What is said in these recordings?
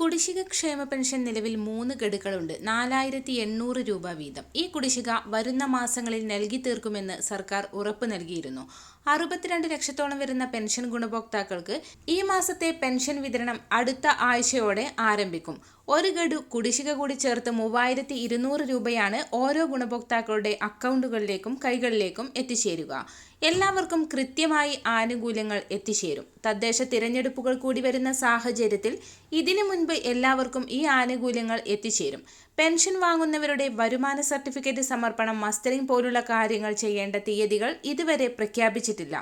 കുടിശ്ശിക ക്ഷേമ പെൻഷൻ നിലവിൽ മൂന്ന് ഗഡുക്കളുണ്ട്. നാലായിരത്തി എണ്ണൂറ് രൂപ വീതം. ഈ കുടിശ്ശിക വരുന്ന മാസങ്ങളിൽ നൽകി തീർക്കുമെന്ന് സർക്കാർ ഉറപ്പ് നൽകിയിരുന്നു. അറുപത്തിരണ്ട് ലക്ഷത്തോളം വരുന്ന പെൻഷൻ ഗുണഭോക്താക്കൾക്ക് ഈ മാസത്തെ പെൻഷൻ വിതരണം അടുത്ത ആഴ്ചയോടെ ആരംഭിക്കും. ഒരു ഗഡു കുടിശ്ശിക കൂടി ചേർത്ത് മൂവായിരത്തി ഇരുന്നൂറ് രൂപയാണ് ഓരോ ഗുണഭോക്താക്കളുടെ അക്കൗണ്ടുകളിലേക്കും കൈകളിലേക്കും എത്തിച്ചേരുക. എല്ലാവർക്കും കൃത്യമായി ആനുകൂല്യങ്ങൾ എത്തിച്ചേരും. തദ്ദേശ തിരഞ്ഞെടുപ്പുകൾ കൂടി വരുന്ന സാഹചര്യത്തിൽ ഇതിനു മുൻപ് എല്ലാവർക്കും ഈ ആനുകൂല്യങ്ങൾ എത്തിച്ചേരും. പെൻഷൻ വാങ്ങുന്നവരുടെ വരുമാന സർട്ടിഫിക്കറ്റ് സമർപ്പണം മസ്റ്ററിംഗ് പോലുള്ള കാര്യങ്ങൾ ചെയ്യേണ്ട തീയതികൾ ഇതുവരെ പ്രഖ്യാപിച്ചിട്ടില്ല.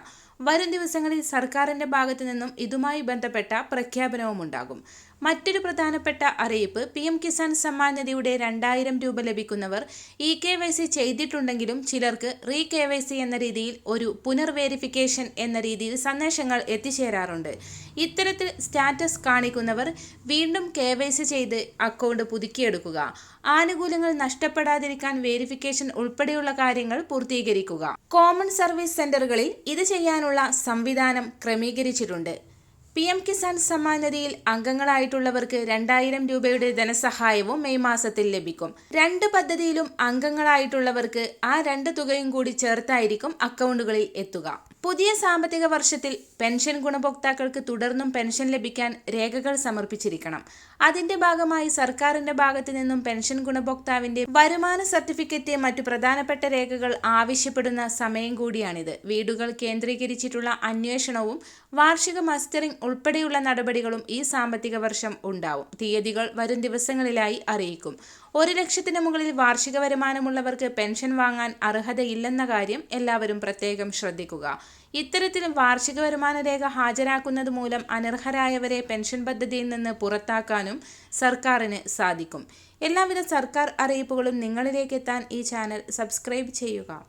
വരും ദിവസങ്ങളിൽ സർക്കാരിന്റെ ഭാഗത്തു നിന്നും ഇതുമായി ബന്ധപ്പെട്ട പ്രഖ്യാപനവും ഉണ്ടാകും മറ്റൊരു പ്രധാനപ്പെട്ട അറിയിപ്പ് പി എം കിസാൻ സമ്മാൻ നിധിയുടെ രണ്ടായിരം രൂപ ലഭിക്കുന്നവർ ഇ കെ വൈ സി ചെയ്തിട്ടുണ്ടെങ്കിലും ചിലർക്ക് റീ കെ വൈ സി എന്ന രീതിയിൽ ഒരു പുനർവേരിഫിക്കേഷൻ എന്ന രീതിയിൽ സന്ദേശങ്ങൾ എത്തിച്ചേരാറുണ്ട്. ഇത്തരത്തിൽ സ്റ്റാറ്റസ് കാണിക്കുന്നവർ വീണ്ടും കെ വൈ സി ചെയ്ത് അക്കൗണ്ട് പുതുക്കിയെടുക്കുക. ആനുകൂല്യങ്ങൾ നഷ്ടപ്പെടാതിരിക്കാൻ വേരിഫിക്കേഷൻ ഉൾപ്പെടെയുള്ള കാര്യങ്ങൾ പൂർത്തീകരിക്കുക. കോമൺ സർവീസ് സെന്ററുകളിൽ ഇത് ചെയ്യാനുള്ള സംവിധാനം ക്രമീകരിച്ചിട്ടുണ്ട്. പി എം കിസാൻ സമ്മാൻ നിധിയിൽ അംഗങ്ങളായിട്ടുള്ളവർക്ക് രണ്ടായിരം രൂപയുടെ ധനസഹായവും മെയ് മാസത്തിൽ ലഭിക്കും. രണ്ട് പദ്ധതിയിലും അംഗങ്ങളായിട്ടുള്ളവർക്ക് ആ രണ്ട് തുകയും കൂടി ചേർത്തായിരിക്കും അക്കൗണ്ടുകളിൽ എത്തുക. പുതിയ സാമ്പത്തിക വർഷത്തിൽ പെൻഷൻ ഗുണഭോക്താക്കൾക്ക് തുടർന്നും പെൻഷൻ ലഭിക്കാൻ രേഖകൾ സമർപ്പിച്ചിരിക്കണം. അതിന്റെ ഭാഗമായി സർക്കാരിന്റെ ഭാഗത്തു നിന്നും പെൻഷൻ ഗുണഭോക്താവിന്റെ വരുമാന സർട്ടിഫിക്കറ്റ് മറ്റു പ്രധാനപ്പെട്ട രേഖകൾ ആവശ്യപ്പെടുന്ന സമയം കൂടിയാണിത്. വീടുകൾ കേന്ദ്രീകരിച്ചിട്ടുള്ള അന്വേഷണവും വാർഷിക മസ്റ്ററിംഗ് ഉൾപ്പെടെയുള്ള നടപടികളും ഈ സാമ്പത്തിക വർഷം ഉണ്ടാവും. തീയതികൾ വരും ദിവസങ്ങളിലായി അറിയിക്കും. ഒരു ലക്ഷത്തിന് മുകളിൽ വാർഷിക വരുമാനമുള്ളവർക്ക് പെൻഷൻ വാങ്ങാൻ അർഹതയില്ലെന്ന കാര്യം എല്ലാവരും പ്രത്യേകം ശ്രദ്ധിക്കുക. ഇത്തരത്തിൽ വാർഷിക വരുമാന രേഖ ഹാജരാക്കുന്നത് മൂലം അനർഹരായവരെ പെൻഷൻ പദ്ധതിയിൽ നിന്ന് പുറത്താക്കാനും സർക്കാരിന് സാധിക്കും. എല്ലാവിധ സർക്കാർ അറിയിപ്പുകളും നിങ്ങളിലേക്ക് എത്താൻ ഈ ചാനൽ സബ്സ്ക്രൈബ് ചെയ്യുക.